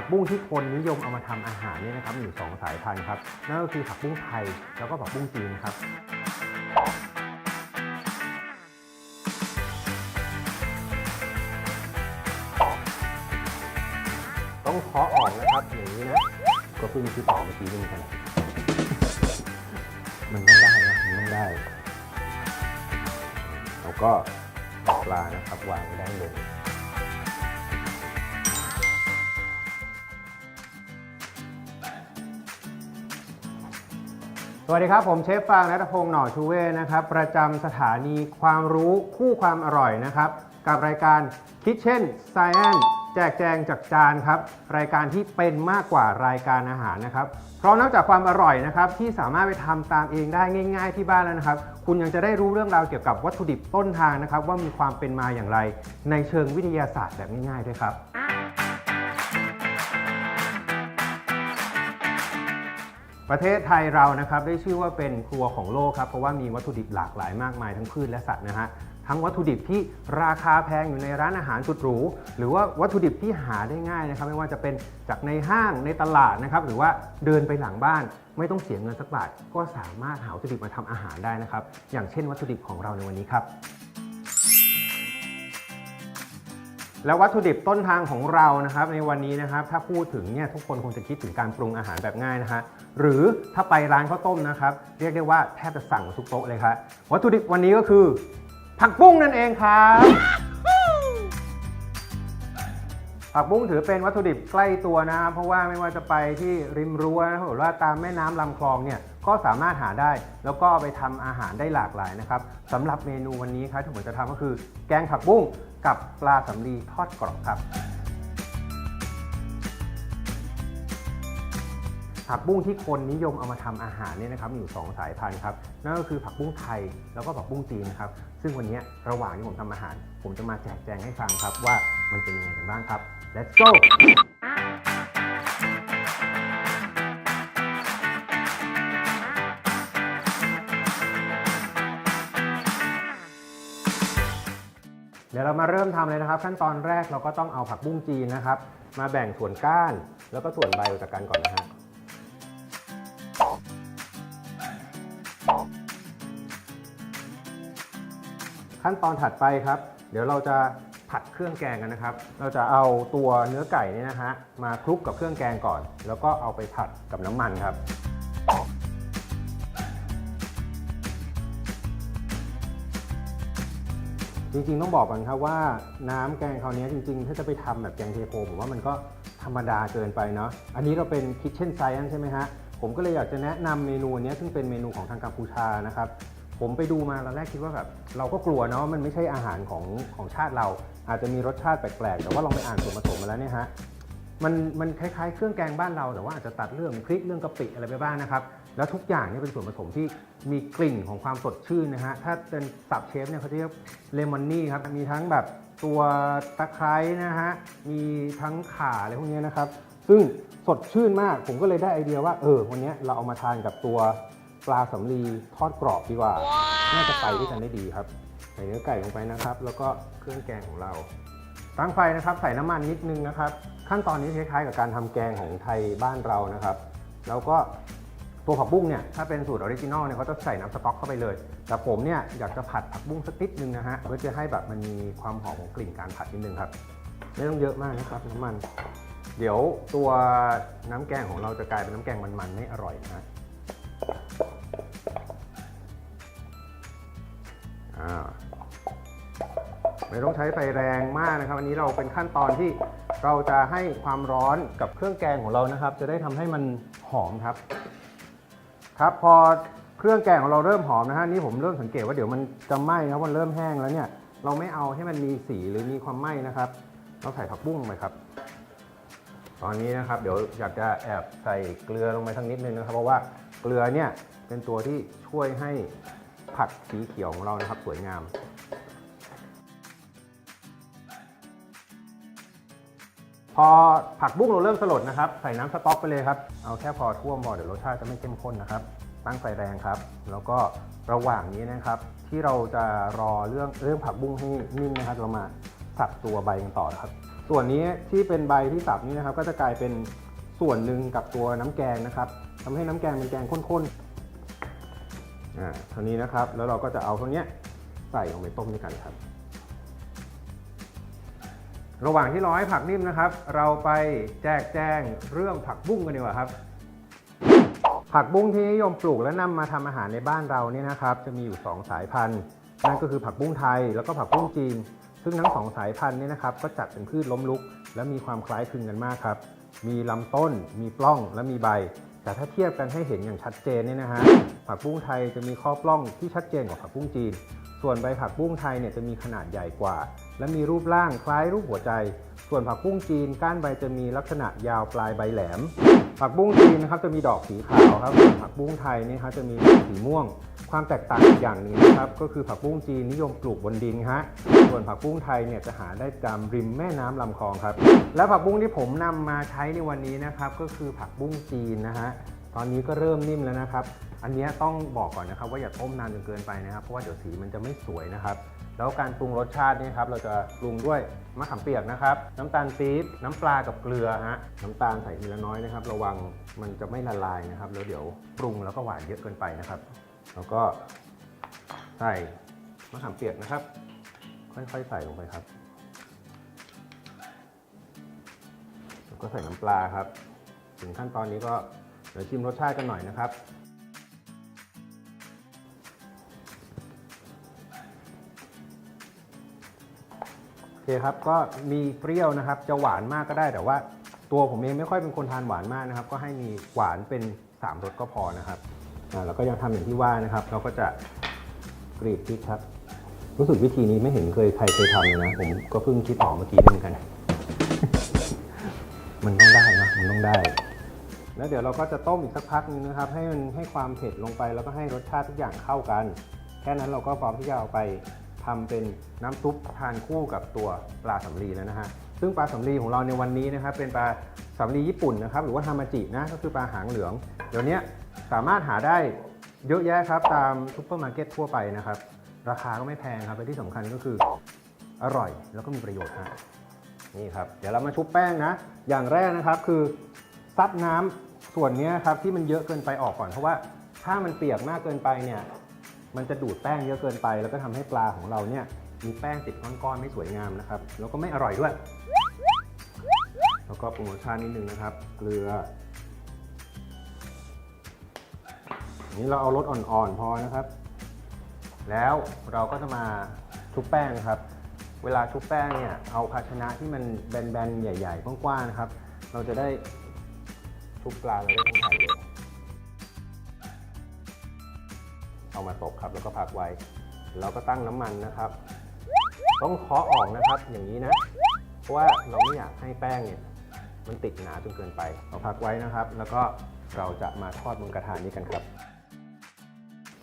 ผักบุ้งที่คนนิยมเอามาทำอาหารเนี่ยนะครับมีอยู่สองสายพันธุ์ครับนั่นก็คือผักบุ้งไทยแล้วก็ผักบุ้งจีนครับต้องเคาะออกนะครับอย่างนี้นะก็เพิ่งคิดออเมื่อกี้นี่เหมือนกันมันต้องได้นะมันต้องได้แล้วก็ปลานะครับวางไว้ด้านบ สวัสดีครับ ผมเชฟฟางนัทพงศ์หน่อชูเว่นะครับ ประจำสถานีความรู้คู่ความอร่อยนะครับ กับรายการ Kitchen Science แจกแจงจากจานครับ รายการที่เป็นมากกว่ารายการอาหารนะครับ เพราะนอกจากความอร่อยนะครับที่สามารถไปทำตามเองได้ง่าย ๆ ที่บ้านแล้วนะครับ คุณยังจะได้รู้เรื่องราวเกี่ยวกับวัตถุดิบต้นทางนะครับ ว่ามีความเป็นมาอย่างไร ในเชิงวิทยาศาสตร์แบบง่ายๆด้วยครับ ประเทศไทยเรานะครับได้ชื่อว่าเป็นครัวของโลกครับเพราะว่ามีวัตถุดิบหลากหลายมากมายทั้งพืชและสัตว์นะฮะทั้งวัตถุดิบที่ราคาแพงอยู่ในร้านอาหารสุดหรูหรือว่าวัตถุดิบที่หาได้ง่ายนะครับ ไม่ว่าจะเป็นจากในห้างในตลาดนะครับ หรือว่าเดินไปหลังบ้าน ไม่ต้องเสียเงินสักบาทก็สามารถหาวัตถุดิบมาทำอาหารได้นะครับ อย่างเช่นวัตถุดิบของเราในวันนี้ครับ แล้ววัตถุดิบต้นทางของเรานะครับ ในวันนี้นะครับ ถ้าพูดถึงเนี่ยทุกคนคงจะคิดถึงการปรุงอาหารแบบง่ายนะฮะหรือถ้าไปร้านข้าวต้มนะครับ เรียกได้ว่าแทบจะสั่งทุกโต๊ะเลยครับวัตถุดิบวันนี้ก็คือ ผักบุ้งนั่นเองครับผักบุ้งถือเป็นวัตถุดิบใกล้ตัวนะครับเพราะว่าไม่ว่าจะไปที่ริมรั้วนะหรือว่าตามแม่น้ำลำคลองเนี่ยก็สามารถหาได้ แล้วก็ไปทำอาหารได้หลากหลายนะครับสำหรับเมนูวันนี้ครับที่ผมจะทำก็คือแกงผักบุ้ง กับปลาสำลีทอดกรอบครับ ผักบุ้งที่คนนิยมเอามาทำอาหารเนี่ยนะครับมีอยู่ 2 สายพันธุ์ครับนั่นก็คือผักบุ้งไทยแล้วก็ผักบุ้งจีนครับซึ่งวันนี้ระหว่างที่ผมทำอาหาร ผมจะมาแจกแจงให้ฟังครับว่ามันเป็นยังไงกันบ้างครับ let's go ดี๋ยวเรามาเริ่มทำเลยนะครับ ขั้นตอนแรกเราก็ต้องเอาผักบุ้งจีนนะครับ มาแบ่งส่วนก้าน แล้วก็ส่วนใบออกจากกันก่อนนะฮะขั้นตอนถัดไปครับ เดี๋ยวเราจะผัดเครื่องแกงกันนะครับ เราจะเอาตัวเนื้อไก่นี่นะฮะมาคลุกกับเครื่องแกงก่อน แล้วก็เอาไปผัดกับน้ำมันครับ จริงๆต้องบอกก่อนครับว่าน้ำแกงคราวนี้จริงๆ ถ้าจะไปทำแบบแกงเทโพผมว่ามันก็ธรรมดาเกินไปเนาะอันนี้เราเป็น Kitchen Science ใช่ไหมฮะผมก็เลยอยากจะแนะนำเมนูนนี้ซึ่งเป็นเมนูของทางกัมพูชานะครับผมไปดูมาตอนแรกคิดว่าแบบเราก็กลัวเนาะมันไม่ใช่อาหารของของชาติเรา อาจจะมีรสชาติแปลกๆแต่ว่าลองไปอ่านส่วนผสมมาแล้วเนี่ยฮะมันมันคล้ายๆ เครื่องแกงบ้านเราแต่ว่าอาจจะตัดเรื่องพริกเรื่องกะปิอะไรไปบ้างนะครับ แล้วทุกอย่างเนี่ยเป็นส่วนผสมที่มีกลิ่นของความสดชื่นนะฮะ ถ้าเป็นสับเชฟเนี่ยเขาจะเรียกเลมอนนี่ครับ มีทั้งแบบตัวตะไคร้นะฮะ มีทั้งข่าอะไรพวกเนี้ยนะครับ ซึ่งสดชื่นมาก ผมก็เลยได้ไอเดียว่าเออวันเนี้ยเราเอามาทานกับตัวปลาสำลีทอดกรอบดีกว่า น่าจะไปด้วยกันได้ดีครับ ใส่เนื้อไก่ลงไปนะครับ แล้วก็เครื่องแกงของเรา ตั้งไฟนะครับ ใส่น้ำมันนิดนึงนะครับ ขั้นตอนนี้คล้ายๆ กับการทำแกงของไทยบ้านเรานะครับ แล้วก็ ตัวผักบุ้งเนี่ยถ้าเป็นสูตรออริจินอลเนี่ยเขาจะใส่น้ำสต๊อกเข้าไปเลย แต่ผมเนี่ยอยากจะผัดผักบุ้งสักนิดนึงนะฮะเพื่อจะให้แบบมันมีความหอมของกลิ่นการผัดนิดนึงครับ ไม่ต้องเยอะมากนะครับน้ำมัน เดี๋ยวตัวน้ำแกงของเราจะกลายเป็นน้ำแกงมันๆไม่อร่อยนะฮะไม่ต้องใช้ไฟแรงมากนะครับ อันนี้เราเป็นขั้นตอนที่เราจะให้ความร้อนกับเครื่องแกงของเรานะครับ จะได้ทำให้มันหอมครับ ครับพอเครื่องแกงของเราเริ่มหอมนะฮะนี่ผมเริ่มสังเกตว่าเดี๋ยวมันจะไหม้ครับมันเริ่มแห้งแล้วเนี่ย เราไม่เอาให้มันมีสีหรือมีความไหม้นะครับ เราใส่ผักบุ้งไปครับ ตอนนี้นะครับเดี๋ยวอยากจะแอบใส่เกลือลงไปทั้งนิดนึงนะครับ เพราะว่าเกลือเนี่ยเป็นตัวที่ช่วยให้ผักสีเขียวของเรานะครับ สวยงาม พอผักบุ้งเราเริ่มสลดนะครับ ใส่น้ำสต๊อกไปเลยครับ เอาแค่พอท่วมพอเดี๋ยวรสชาติจะไม่เข้มข้นนะครับ ตั้งไฟแรงครับ แล้วก็ระหว่างนี้นะครับ ที่เราจะรอเรื่องเรื่องผักบุ้งให้นิ่งนะครับเรามาสับตัวใบกันต่อนะครับ ส่วนนี้ที่เป็นใบที่สับนี้นะครับ ก็จะกลายเป็นส่วนหนึ่งกับตัวน้ำแกงนะครับทำให้น้ำแกงเป็นแกงข้นๆอ่าเท่านี้นะครับ แล้วเราก็จะเอาเท่านี้ใส่ลงไปต้มด้วยกันครับ ระหว่างที่รอให้ผักนิ่มนะครับ เราไปแจกแจงเรื่องผักบุ้งกันดีกว่าครับ ผักบุ้งที่นิยมปลูกและนำมาทำอาหารในบ้านเราเนี่ยนะครับ จะมีอยู่ 2 สายพันธุ์นั่นก็คือผักบุ้งไทยแล้วก็ผักบุ้งจีน ซึ่งทั้งสองสายพันธุ์เนี่ยนะครับ ก็จัดเป็นพืชล้มลุก และมีความคล้ายคลึงกันมากครับ มีลำต้น มีปล้องและมีใบ แต่ถ้าเทียบกันให้เห็นอย่างชัดเจนเนี่ยนะฮะผักบุ้งไทยจะมีข้อปล้องที่ชัดเจนกว่าผักบุ้งจีน ส่วนใบผักบุ้งไทยเนี่ยจะมีขนาดใหญ่กว่า และมีรูปร่างคล้ายรูปหัวใจ ส่วนผักบุ้งจีนก้านใบจะมีลักษณะยาวปลายใบแหลม ผักบุ้งจีนนะครับจะมีดอกสีขาวครับส่วนผักบุ้งไทยนี่ครับจะมีดอกสีม่วง ความแตกต่างอีกอย่างหนึ่งนะครับก็คือผักบุ้งจีนนิยมปลูกบนดินฮะส่วนผักบุ้งไทยเนี่ยจะหาได้ตามริมแม่น้ำลำคลองครับ และผักบุ้งที่ผมนำมาใช้ในวันนี้นะครับก็คือผักบุ้งจีนนะฮะ ตอนนี้ก็เริ่มนิ่มแล้วนะครับ อันนี้ต้องบอกก่อนนะครับ ว่าอย่าต้มนานจนเกินไปนะครับ เพราะว่าเดี๋ยวสีมันจะไม่สวยนะครับ แล้วการปรุงรสชาตินี่ครับ เราจะปรุงด้วยมะขามเปียกนะครับ น้ำตาลปี๊บ น้ำปลากับเกลือฮะ น้ำตาลใส่ทีละน้อยนะครับ ระวังมันจะไม่ละลายนะครับ แล้วเดี๋ยวปรุงแล้วก็หวานเยอะเกินไปนะครับ แล้วก็ใส่มะขามเปียกนะครับ ค่อยๆใส่ลงไปครับ แล้วก็ใส่น้ำปลาครับ ถึงขั้นตอนนี้ก็ เดี๋ยวชิมรสชาติกันหน่อยนะครับ โอเคครับ ก็มีเปรี้ยวนะครับ จะหวานมากก็ได้แต่ว่า ตัวผมเองไม่ค่อยเป็นคนทานหวานมากนะครับ ก็ให้มีหวานเป็น3รสก็พอนะครับแล้วก็ยังทำอย่างที่ว่านะครับ เราก็จะกรีดพริกครับ รู้สึกวิธีนี้ไม่เห็นเคยใครเคยทำเลยนะ ผมก็เพิ่งคิดออกเมื่อกี้นี่เหมือนกัน มันต้องได้นะ มันต้องได้ แล้วเดี๋ยวเราก็จะต้มอีกสักพักนึงนะครับ ให้มันให้ความเผ็ดลงไป แล้วก็ให้รสชาติทุกอย่างเข้ากัน แค่นั้นเราก็พร้อมที่จะเอาไปทำเป็นน้ำซุปทานคู่กับตัวปลาสำลีแล้วนะฮะซึ่งปลาสำลีของเราในวันนี้นะครับ เป็นปลาสำลีญี่ปุ่นนะครับ หรือว่าฮามาจินะก็คือปลาหางเหลือง เดี๋ยวนี้สามารถหาได้เยอะแยะครับตามซุปเปอร์มาร์เก็ตทั่วไปนะครับ ราคาก็ไม่แพงครับและที่สำคัญก็คืออร่อยแล้วก็มีประโยชน์ฮะนี่ครับ เดี๋ยวเรามาชุบแป้งนะ อย่างแรกนะครับคือซับน้ำ ส่วนนี้ครับที่มันเยอะเกินไปออกก่อนเพราะว่าถ้ามันเปียกมากเกินไปเนี่ยมันจะดูดแป้งเยอะเกินไป แล้วก็ทำให้ปลาของเราเนี่ยมีแป้งติดก้อนๆไม่สวยงามนะครับแล้วก็ไม่อร่อยด้วย แล้วก็ปรุงรสชาตินิดนึงนะครับ เกลืออันนี้เราเอารสอ่อนๆพอนะครับ แล้วเราก็จะมาชุบแป้งครับ เวลาชุบแป้งเนี่ยเอาภาชนะที่มันแบนๆใหญ่ ๆ กว้างๆนะครับ เราจะได้ ชุบปลาเราได้ทั้งแผ่เลยเอามาตบครับแล้วก็พักไว้เราก็ตั้งน้ำมันนะครับ ต้องเคาะออกนะครับอย่างนี้นะ เพราะว่าเราไม่อยากให้แป้งเนี่ยมันติดหนาจนเกินไปเราพักไว้นะครับ แล้วก็เราจะมาทอดบนกระทะนี้กันครับ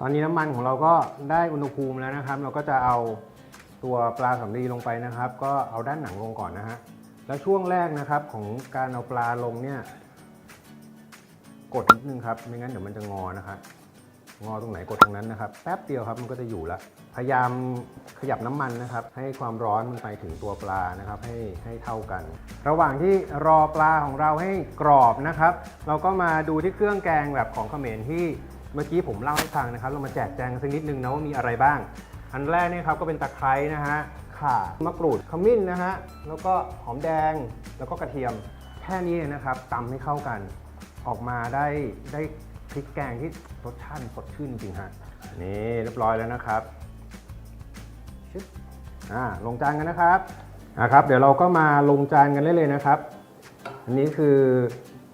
ตอนนี้น้ำมันของเราก็ได้อุณหภูมิแล้วนะครับ เราก็จะเอาตัวปลาสำลีลงไปนะครับ ก็เอาด้านหนังลงก่อนนะฮะแล้วช่วงแรกนะครับของการเอาปลาลงเนี่ย กดนิดนึงครับ ไม่งั้นเดี๋ยวมันจะงอนะครับงอตรงไหนกดตรงนั้นนะครับ แป๊บเดียวครับมันก็จะอยู่ละพยายามขยับน้ำมันนะครับ ให้ความร้อนมันไปถึงตัวปลานะครับ ให้ให้เท่ากัน ระหว่างที่รอปลาของเราให้กรอบนะครับ เราก็มาดูที่เครื่องแกงแบบของเขมรที่เมื่อกี้ผมเล่าให้ฟังนะครับ เรามาแจกแจงสักนิดนึงนะว่ามีอะไรบ้าง อันแรกเนี่ยครับก็เป็นตะไคร้นะฮะข่ามะกรูดขมิ้นนะฮะแล้วก็หอมแดงแล้วก็กระเทียมแค่นี้นะครับตำให้เข้ากัน ออกมาได้ได้พริกแกงที่รสชาติสดชื่นจริงๆฮะนี่เรียบร้อยแล้วนะครับชึบอ่าลงจานกันนะครับอ่าครับ เดี๋ยวเราก็มาลงจานกันได้เลยนะครับ อันนี้คือ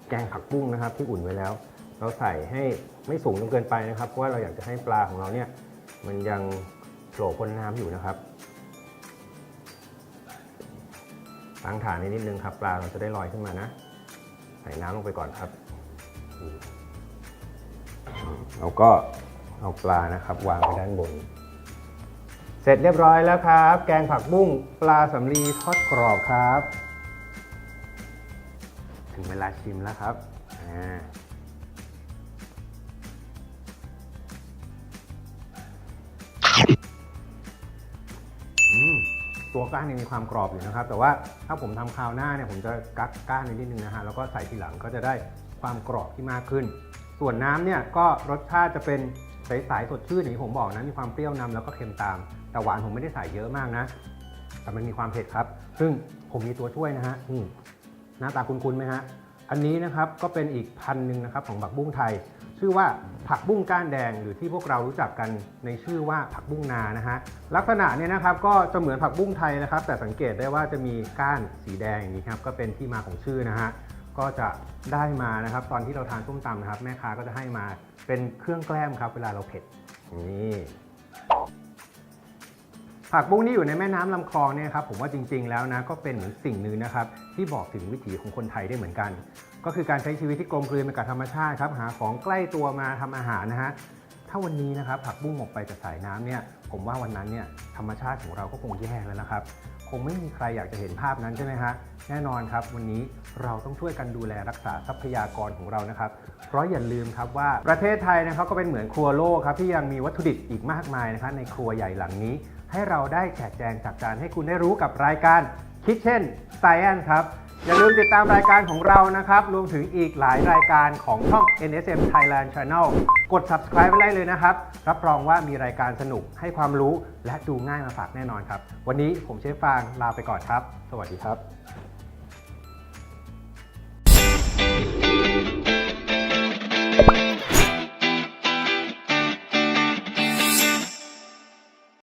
แกงผักบุ้งนะครับ ที่อุ่นไว้แล้ว เราใส่ให้ไม่สูงจนเกินไปนะครับเพราะว่าเราอยากจะให้ปลาของเราเนี่ย มันยังโผล่พ้นน้ำอยู่นะครับล้างฐานนิดนึงครับ ปลาเราจะได้ลอยขึ้นมานะ ใส่น้ำลงไปก่อนครับอืม แล้วก็เอาปลานะครับวางไว้ด้านบน เสร็จเรียบร้อยแล้วครับ แกงผักบุ้งปลาสำลีทอดกรอบครับ ถึงเวลาชิมแล้วครับตัวก้านยังมีความกรอบอยู่นะครับ แต่ว่าถ้าผมทำคราวหน้าเนี่ยผมจะกักก้านนิดนึงนะฮะแล้วก็ใส่ทีหลังก็จะได้ ความกรอบที่มากขึ้น ส่วนน้ำเนี่ยก็รสชาติจะเป็นใสๆสดชื่นอย่างที่ผมบอกนะมีความเปรี้ยวนำแล้วก็เค็มตาม แต่หวานผมไม่ได้ใส่เยอะมากนะ แต่มันมีความเผ็ดครับ ซึ่งผมมีตัวช่วยนะฮะหน้าตาคุ้นๆไหมฮะอันนี้นะครับก็เป็นอีกพันหนึ่งนะครับของผักบุ้งไทย ชื่อว่าผักบุ้งก้านแดงหรือที่พวกเรารู้จักกันในชื่อว่าผักบุ้งนานะฮะลักษณะเนี่ยนะครับก็จะเหมือนผักบุ้งไทยนะครับ แต่สังเกตได้ว่าจะมีก้านสีแดงอย่างนี้ครับก็เป็นที่มาของชื่อนะฮะ ก็จะได้มานะครับ ตอนที่เราทานส้มตำนะครับ แม่ค้าก็จะให้มาเป็นเครื่องแกล้มครับ เวลาเราเผ็ดนี่ผักบุ้งที่อยู่ในแม่น้ำลำคลองเนี่ยครับผมว่าจริง ๆ แล้วนะก็เป็นเหมือนสิ่งหนึ่งนะครับที่บอกถึงวิถีของคนไทยได้เหมือนกัน ก็คือการใช้ชีวิตที่กลมกลืนไปกับธรรมชาติครับหาของใกล้ตัวมาทำอาหารนะฮะถ้าวันนี้นะครับผักบุ้งหมกไปจากสายน้ำเนี่ย ผมว่าวันนั้นเนี่ยธรรมชาติของเราก็คงแย่แล้วนะครับ คงไม่มีใครอยากจะเห็นภาพนั้นใช่ไหมฮะแน่นอนครับ วันนี้เราต้องช่วยกันดูแลรักษาทรัพยากรของเรานะครับ เพราะอย่าลืมครับว่าประเทศไทยนะครับก็เป็นเหมือนครัวโลกครับที่ยังมีวัตถุดิบอีกมากมายนะครับในครัวใหญ่หลังนี้ ให้เราได้แจกแจงจากการให้คุณได้รู้กับรายการ Kitchen Science ครับ อย่าลืมติดตามรายการของเรานะครับ รวมถึงอีกหลายรายการของช่อง NSM Thailand Channel กด subscribe ไว้ได้เลยนะครับ รับรองว่ามีรายการสนุกให้ความรู้และดูง่ายมาฝากแน่นอนครับ วันนี้ผมเชฟฟางลาไปก่อนครับ สวัสดีครับ